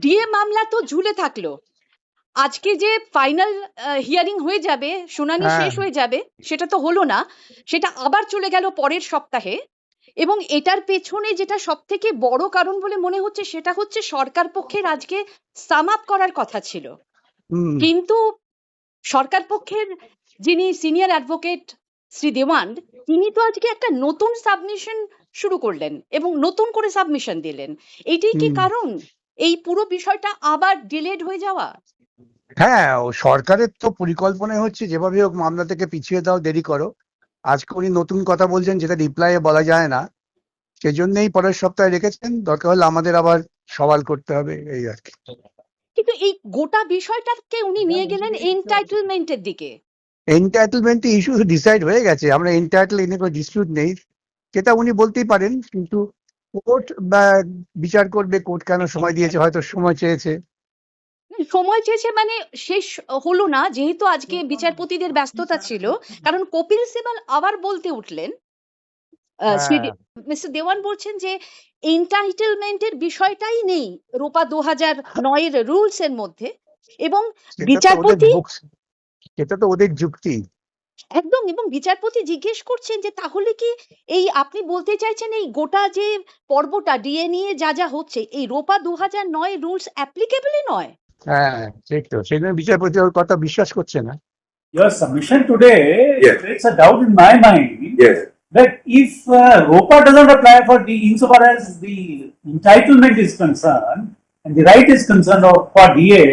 DA মামলা তো ঝুলে থাকল। আজকে যে ফাইনাল হিয়ারিং হয়ে যাবে শুনানি হ্যাঁ। শেষ হয়ে যাবে সেটা তো হলো না সেটা আবার চলে গেল পরের সপ্তাহে। এবং এটার পেছনে যেটা সব থেকে বড় কারণ বলে মনে হচ্ছে সেটা হচ্ছে সরকার পক্ষের আজকে সাম আপ করার কথা ছিল। কিন্তু সরকার পক্ষের যিনি সিনিয়র অ্যাডভোকেট শ্রী দেওয়ান তিনি তো আজকে একটা নতুন সাবমিশন শুরু করলেন এবং নতুন করে সাবমিশন দিলেন। এটাই কি কারণ? এই পুরো বিষয়টা আবার ডিলেড হয়ে যাওয়া? হ্যাঁ ও সরকারের তো পরিকল্পনা হচ্ছে যেভাবে হোক মামলা থেকে পিছিয়ে দাও দেরি করো। আজকে উনি নতুন কথা বলছেন যেটা রিপ্লাইয়ে বলা যায় না। সেজন্যই পরের সপ্তাহে রেখেছেন দরকার হলে আমাদের আবার সওয়াল করতে হবে এই আর কি। কিন্তু এই গোটা বিষয়টাকে উনি নিয়ে গেলেন এনটাইটেলমেন্টের দিকে। এন্টাইটেলমেন্ট ইস্যু ডিসাইড হয়ে গেছে আমরা এন্টাইটেল এনে কোনো ডিসপিউট নেই। সেটা উনি বলতেই পারেন কিন্তু কোর্ট বা বিচার করবে কোর্ট কেন সময় দিয়েছে? হয়তো সময় চেয়েছে। সময় চেয়েছে মানে শেষ হলো না যেহেতু আজকে বিচারপতিদের ব্যস্ততা ছিল। কারণ কপিল সিবাল আবার বলতে উঠলেন হ্যাঁ। মিস্টার দেওয়ান বলছেন যে এন্টাইটেলমেন্টের বিষয়টাই নেই রোপা দু হাজার নয়ের রুলস এর মধ্যে এবং বিচারপতি সেটা তো ওদের যুক্তি। একদম এবং বিচারপতি জিজ্ঞেস করছেন যে তাহলে কি এই আপনি বলতে চাইছেন এই গোটা যে পর্বটা ডিএ নিয়ে যা যা হচ্ছে এই রোপা দু হাজার নয় রুলস অ্যাপ্লিকেবলই নয় হ্যাঁ ঠিক তো সেই জন্য বিচারপতি ওর কথা বিশ্বাস করছে না Your submission today Yes. creates a doubt in my mind Yes. that if uh, ROPA doesn't apply for the insofar as the entitlement is concerned and the right is concerned of for DA,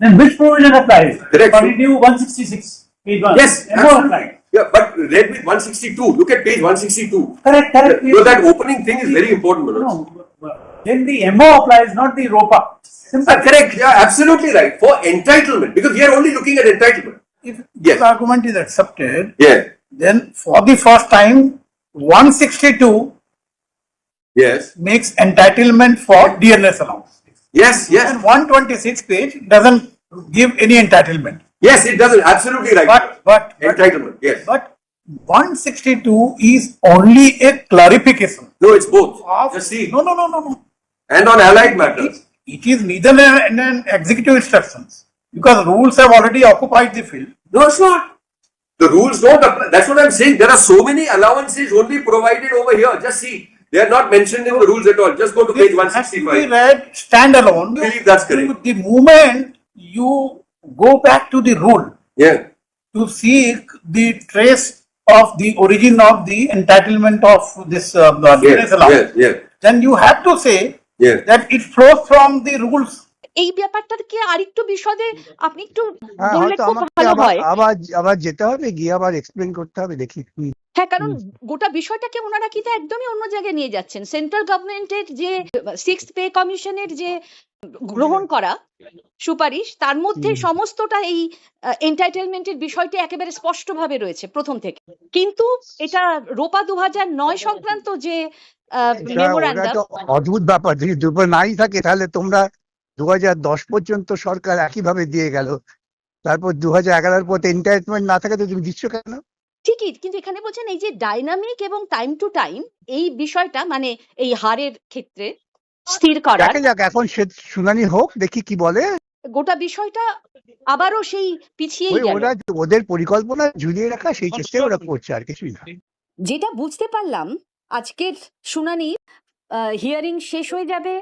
then which provision applies? Correct. To 166, page 1. Yes, MO absolutely. applies. Yeah, but read with 162. Look at page 162. Correct, correct. So that opening thing is very important, Manoj. No, then the MO applies, not the ROPA. Simple. Uh, correct. Yeah, absolutely right. For entitlement, because we are only looking at entitlement. If Yes. this argument is accepted, Yeah. then for the first time, one sixty-two Yes. makes entitlement for DNS allowance. Yes. Yes. And one twenty-six page doesn't give any entitlement. Yes. It doesn't. Absolutely right. But, but, entitlement. Yes. but one sixty-two is only a clarification No, it's both. of, Just see. no, no, no, no, no. And on allied matters. It is neither an, an executive instructions because rules have already occupied the field. No, it's not. The rules don't apply. That's what I'm saying. There are so many allowances only provided over here. Just see. They are not mentioned in the rules at all. Just go to page This has to be read standalone. I believe that's correct. The moment you go back to the rule Yeah. to seek the trace of the origin of the entitlement of this uh, Yes. allowance, Yes. Yes. then you have to say Yes. that it flows from the rules. এই ব্যাপারটাকে আরেকটু বিশদে আপনি একটু হ্যাঁ বললে খুব ভালো হয়। আবার আবার যেতে হবে গিয়ে আবার এক্সপ্লেন করতে হবে দেখি হ্যাঁ কারণ গোটা বিষয়টাকে ওনারা কিন্তু একদমই অন্য জায়গায় নিয়ে যাচ্ছেন। সেন্ট্রাল গভর্নমেন্টের যে সিক্স পে কমিশনের যে গ্রহণ করা সুপারিশ তার মধ্যে সমস্তটা এই এন্টারটেনমেন্টের বিষয়টি একেবারে স্পষ্টভাবে রয়েছে প্রথম থেকে। কিন্তু এটা রোপা দু নয় সংক্রান্ত যে মেমোরান্ডাম অদ্ভুত ব্যাপার যদি দুপুর নাই থাকে তাহলে তোমরা দু দশ পর্যন্ত সরকার একইভাবে দিয়ে গেল। তারপর দু হাজার এগারোর পর এন্টারটেনমেন্ট না থাকে তো তুমি দিচ্ছ কেন? ঠিকই কিন্তু এখানে বলছেন এই যে ডাইনামিক এবং টাইম টু টাইম এই বিষয়টা মানে এই হারের ক্ষেত্রে স্থির করা যাক এখন সে শুনানি হোক দেখি কি বলে। গোটা বিষয়টা আবারও সেই পিছিয়ে ওরা ওদের পরিকল্পনা ঝুলিয়ে রাখা সেই চেষ্টাই ওরা করছে আর কিছুই না। যেটা বুঝতে পারলাম আজকের শুনানি হিয়ারিং শেষ হয়ে যাবে।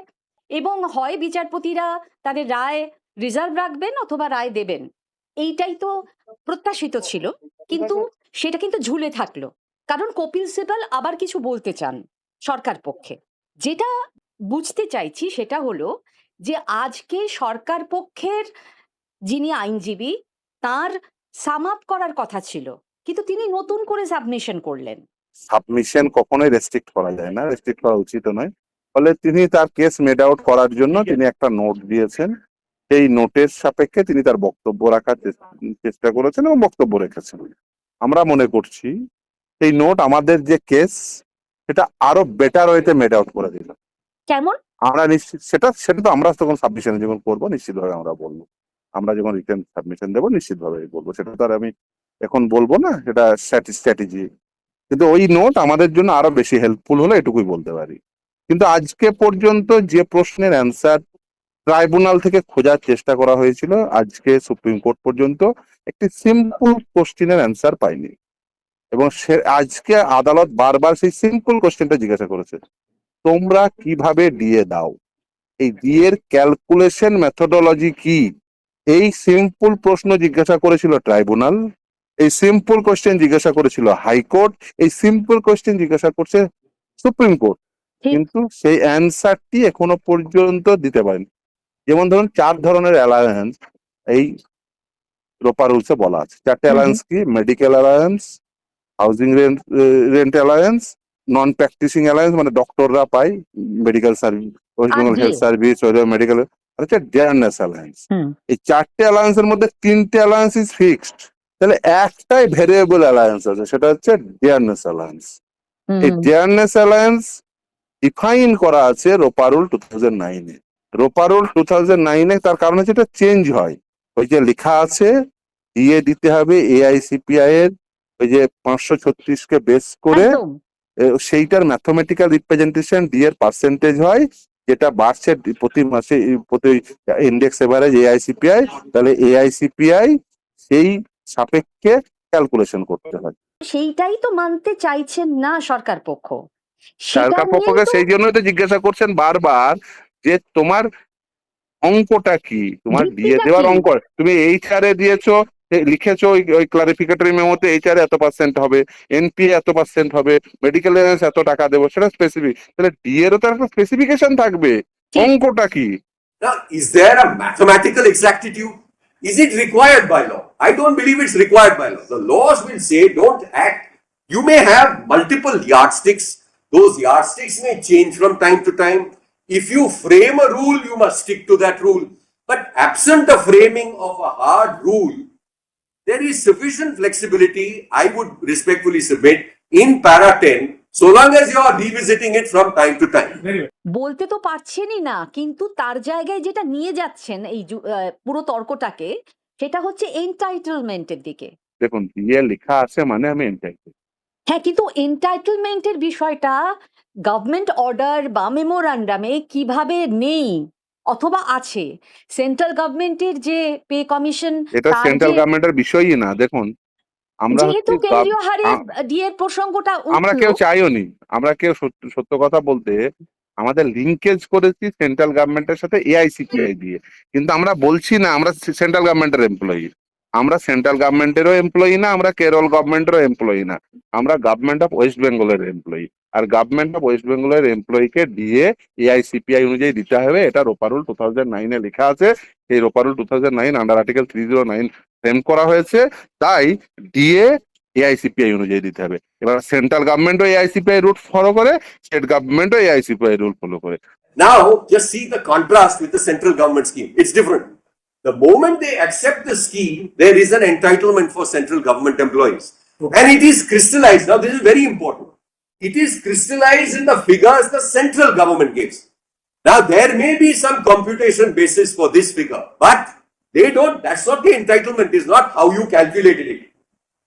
এবং হয় বিচারপতিরা তাদের রায় রিজার্ভ রাখবেন অথবা রায় দেবেন। এইটাই তো প্রত্যাশিত ছিল, কিন্তু সেটা কিন্তু ঝুলে থাকল। কারণ কপিল সিবাল আবার কিছু বলতে চান সরকার পক্ষে। যেটা বুঝতে চাইছি সেটা হলো যে আজকে সরকার পক্ষের যিনি আইনজীবী, তার সাম আপ করার কথা ছিল, কিন্তু তিনি নতুন করে সাবমিশন করলেন। সাবমিশন কখনোই রেস্ট্রিক্ট করা যায় না রেস্ট্রিক্ট করা উচিত নয়। ফলে তিনি তার কেস মেড আউট করার জন্য তিনি একটা নোট দিয়েছেন। সেই নোটের সাপেক্ষে তিনি তার বক্তব্য রাখার চেষ্টা করেছেন এবং বক্তব্য রেখেছেন। আমরা মনে করছি এই নোট আমাদের যে কেস সেটা আরও বেটার ওয়েতে মেড আউট করে দিল। কেমন? আমরা নিশ্চিত সেটা সেটা তো আমরা তখন সাবমিশন যখন করব নিশ্চিতভাবে আমরা বলব। আমরা যখন রিটার্ন সাবমিশন দেবো নিশ্চিত নিশ্চিতভাবে বলব। সেটা তো আর আমি এখন বলব না সেটা স্ট্র্যাটেজি কিন্তু ওই নোট আমাদের জন্য আরও বেশি হেল্পফুল হলো এটুকুই বলতে পারি। কিন্তু আজকে পর্যন্ত যে প্রশ্নের অ্যান্সার ট্রাইব্যুনাল থেকে খোঁজার চেষ্টা করা হয়েছিল, আজকে সুপ্রিম কোর্ট পর্যন্ত একটি সিম্পল কোশ্চেনের অ্যান্সার পাইনি এবং সে, আজকে আদালত বারবার সেই সিম্পল কোশ্চেনটা জিজ্ঞাসা করেছে। তোমরা কীভাবে ডিএ দাও? এই ডিএ এর ক্যালকুলেশন মেথোডোলজি কি? এই সিম্পল প্রশ্ন জিজ্ঞাসা করেছিল ট্রাইব্যুনাল, এই সিম্পল কোশ্চেন জিজ্ঞাসা করেছিল হাইকোর্ট, এই সিম্পল কোশ্চেন জিজ্ঞাসা করছে সুপ্রিম কোর্ট। কিন্তু সেই অ্যান্সারটি এখনও পর্যন্ত দিতে পারেনি। যেমন ধরুন চার ধরনের অ্যালায়েন্স এই রোপা রুলসে বলা আছে। চারটে। অ্যালায়েন্স কি? Medical allowance housing rent rent allowance non practising allowance মানে ডক্টররা পায় medical service West Bengal health service medical হচ্ছে ডেয়ারনেস অ্যালায়েন্স এই চারটে অ্যালায়েন্সের মধ্যে তিনটে অ্যালায়েন্স ইজ ফিক্সড তাহলে একটাই ভেরিয়েবল অ্যালায়েন্স আছে সেটা হচ্ছে ডিয়ারনেস অ্যালায়েন্স এই ডিয়ারনেস অ্যালায়েন্স ডিফাইন করা আছে রোপারুল টু থাউজেন্ড নাইনে রোপারুল টু থাউজেন্ড নাইনে তার কারণ হচ্ছে এটা চেঞ্জ হয়। ওই যে লেখা আছে দিয়ে দিতে হবে এআইসিপিআই এর ওই যে পাঁচশো ছত্রিশকে বেস করে। সেইটার ম্যাথমেটিক্যাল রিপ্রেজেন্টেশন ডি এর পার্সেন্টেজ হয় যেটা বাড়ছে প্রতি মাসে প্রতি ইন্ডেক্স এভারেজ এআইসিপিআই তাহলে এআইসিপিআই সেই সাপেক্ষে ক্যালকুলেশন করতে হয়। সেইটাই তো মানতে চাইছেন না সরকার পক্ষ। সরকার পক্ষকে সেই জন্যই তো জিজ্ঞাসা করছেন বারবার যে তোমার অঙ্কটা কি তোমার দিয়ে দেওয়ার অঙ্ক তুমি এইচ আর এ দিয়েছ লিখেছো ওই ওই ক্লারিফিকেটরি মেমোতে এত পার্সেন্ট হবে এনপি এত পার্সেন্ট হবে মেডিকেল এত টাকা দেবো সেটা স্পেসিফিক তাহলে ডি এরও তো একটা স্পেসিফিকেশন থাকবে অঙ্কটা কি there a mathematical exactitude? Is it required by law? I don't believe it's required by law. The laws will say don't act. You may have multiple yardsticks. Those yardsticks may change from time to time. If you frame a rule, you must stick to that rule. But absent a framing of a hard rule, there is sufficient flexibility, I would respectfully submit, in para 10, so long as you are revisiting it from time to time. Very well. বলতে তো পারছেনই না কিন্তু তার জায়গায় যেটা নিয়ে যাচ্ছেন এই পুরো তর্কটাকে সেটা হচ্ছে এন্টাইটেলমেন্টের দিকে দেখুন দিয়ে লেখা আছে মানে আমি এন্টাইটেল হ্যাঁ কিন্তু এন্টাইটেলমেন্টের বিষয়টা গভর্নমেন্ট অর্ডার বা মেমোরান্ডামে কীভাবে নেই অথবা আছে? সেন্ট্রাল গভর্নমেন্টের যে পে কমিশন এটা সেন্ট্রাল গভর্নমেন্টের বিষয়ই না। দেখুন আমরা যেহেতু কেন্দ্রীয় হারে ডিএর প্রসঙ্গটা আমরা কেউ চাইও নি। আমরা কেউ সত্য সত্য কথা বলতে আমাদের লিঙ্কেজ করেছি সেন্ট্রাল গভর্নমেন্টের সাথে এআইসিপিআই দিয়ে। কিন্তু আমরা বলছি না আমরা সেন্ট্রাল গভর্নমেন্টের এমপ্লয়ি আমরা সেন্ট্রাল গভর্নমেন্টেরও এমপ্লয়ি না আমরা কেরল গভর্নমেন্টেরও এমপ্লয়ি না। আমরা গভর্নমেন্ট অফ ওয়েস্ট বেঙ্গলের এমপ্লয়ি আর গভর্নমেন্ট অফ ওয়েস্ট বেঙ্গলের এমপ্লয়িকে দিয়ে এআইসিপিআই অনুযায়ী দিতে হবে। এটা রোপারুল টু থাউজেন্ড নাইনে লেখা আছে। এই ROPA rule two thousand nine under article three zero nine frame করা হয়েছে। তাই ডিএ এআইসিপিআই অনুযায়ী দিতে হবে। এবার সেন্ট্রাল গভর্নমেন্টও এআইসিপিআই রুট ফলো করে স্টেট গভর্নমেন্টও এআইসিপিআই রুল ফলো করে। Now, just see the contrast with the central government scheme. It's different. The moment they accept the scheme, there is an entitlement for central government employees. And it is crystallized. Now, this is very important. It is crystallized in the figures the central government gives. Now, there may be some computation basis for this figure, but they don't, that's not the entitlement, is not how you calculated it.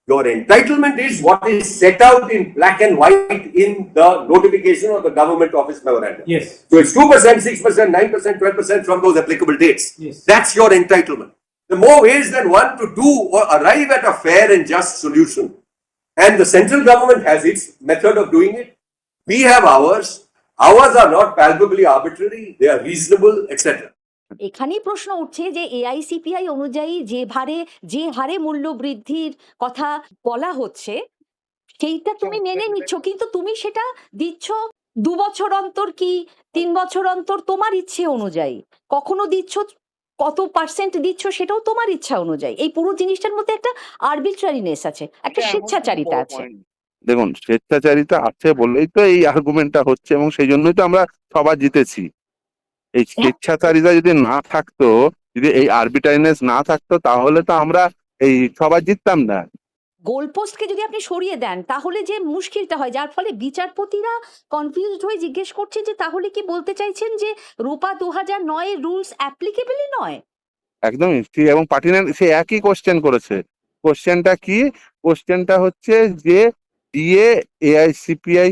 Your entitlement is what is set out in black and white in the notification of the government office memorandum. Yes. So it's two percent, six percent, nine percent, twelve percent from those applicable dates. Yes. That's your entitlement. The more ways than one to do or arrive at a fair and just solution. And the central government has its method of doing it. We have ours. Ours are not palpably arbitrary. They are reasonable, etc. এখানেই প্রশ্ন উঠছে যে AICPI অনুযায়ী যে হারে যে হারে মূল্য বৃদ্ধির কথা বলা হচ্ছে সেইটা তুমি মেনে নিচ্ছ। কিন্তু তুমি সেটা দিচ্ছ দু বছর অন্তর কি তিন বছর অন্তর তোমার ইচ্ছে অনুযায়ী? কখনো দিচ্ছ কত পার্সেন্ট দিচ্ছ সেটাও তোমার ইচ্ছা অনুযায়ী? এই পুরো জিনিসটার মধ্যে একটা আরবিট্রারিনেস আছে একটা স্বেচ্ছাচারিতা আছে। দেখুন স্বেচ্ছাচারিতা আছে বলেই তো এই আর্গুমেন্টটা হচ্ছে এবং সেই জন্যই তো আমরা সবার জিতেছি। এই স্বেচ্ছাচারিতা যদি না থাকতো যদি এই আরবিটাইনেস না থাকতো তাহলে তো আমরা এই সবাই জিততাম না। গোলপোস্টকে যদি আপনি সরিয়ে দেন তাহলে যে মুশকিলটা হয় যার ফলে বিচারপতিরা কনফিউজড হয়ে জিজ্ঞেস করছে যে তাহলে কি বলতে চাইছেন যে রূপা দু হাজার নয়ের রুলস অ্যাপ্লিকেবলই নয়? একদম ঠিক এবং পার্টিনার সে একই কোশ্চেন করেছে। কোশ্চেনটা কি? কোশ্চেনটা হচ্ছে যে ডিএ এআইসিপিআই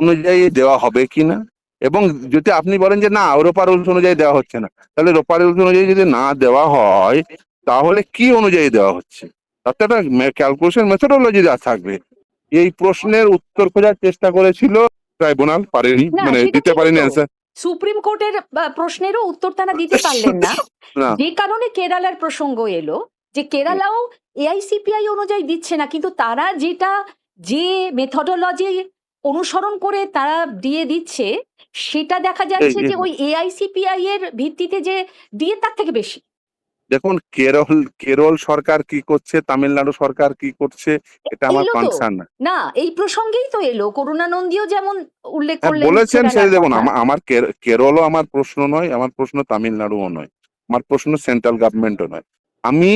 অনুযায়ী দেওয়া হবে কিনা? এবং যদি আপনি বলেন যে না রোপা রুলস অনুযায়ী দেওয়া হচ্ছে না তাহলে রোপা রুলস অনুযায়ী যদি না দেওয়া হয় তাহলে কি অনুযায়ী দেওয়া হচ্ছে? তাতে একটা ক্যালকুলেশন মেথোডোলজি থাকবে। এই প্রশ্নের উত্তর খোঁজার চেষ্টা করেছিল ট্রাইব্যুনাল পারেনি মানে দিতে পারেনি অ্যান্সার সুপ্রিম কোর্টের প্রশ্নেরও উত্তর তারা দিতে পারলেন না। না। যে কারণে কেরালার প্রসঙ্গ এলো যে কেরালাও এআইসিপিআই অনুযায়ী দিচ্ছে না কিন্তু তারা যেটা যে মেথডোলজি অনুসরণ করে তারা দিয়ে দিচ্ছে সেটা দেখা যাচ্ছে যে ওই এআইসিপিআই এর ভিত্তিতে যে দিয়ে তার থেকে বেশি। দেখুন কেরল কেরল সরকার কি করছে? তামিলনাড়ু সরকার কি করছে? এটা আমার কনসার্ন না এই প্রসঙ্গেই তো এলো। করুণানন্দীও যেমন উল্লেখ হ্যাঁ করলেন বলেছেন সে কেরালার দেখুন আমার কেরলও আমার প্রশ্ন নয় আমার প্রশ্ন তামিলনাড়ুও নয়। আমার প্রশ্ন সেন্ট্রাল গভর্নমেন্টও নয়। আমি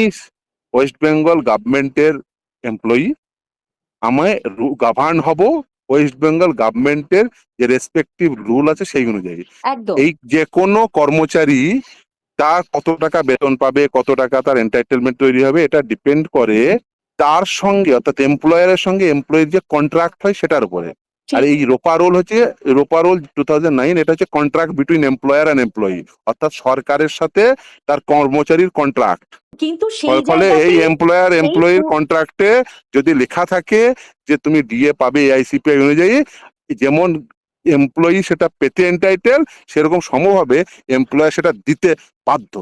ওয়েস্ট বেঙ্গল গভর্নমেন্টের এমপ্লয়ি আমায় গভর্ন হব ওয়েস্ট বেঙ্গল গভর্নমেন্টের যে রেসপেক্টিভ রুল আছে সেই অনুযায়ী। এই যে কোনো কর্মচারী তার কত টাকা বেতন পাবে কত টাকা তার এন্টারটেনমেন্ট তৈরি হবে এটা ডিপেন্ড করে তার সঙ্গে অর্থাৎ এমপ্লয়ারের সঙ্গে এমপ্লয়ির যে কন্ট্রাক্ট হয় সেটার উপরে। আর এই রোপা রোল হচ্ছে ROPA rule two thousand nine এটা হচ্ছে contract between employer and employee অর্থাৎ সরকারের সাথে তার কর্মচারীর কন্ট্রাক্ট কিন্তু সেই ফলে এই এমপ্লয়ার এমপ্লয়ির কন্ট্রাক্টে যদি লেখা থাকে যে তুমি ডিএ পাবে এআইসিপিআই অনুযায়ী যেমন এমপ্লয়ি সেটা পেতে এন্টাইটেল সেরকম সমভাবে এমপ্লয়ার সেটা দিতে বাধ্য।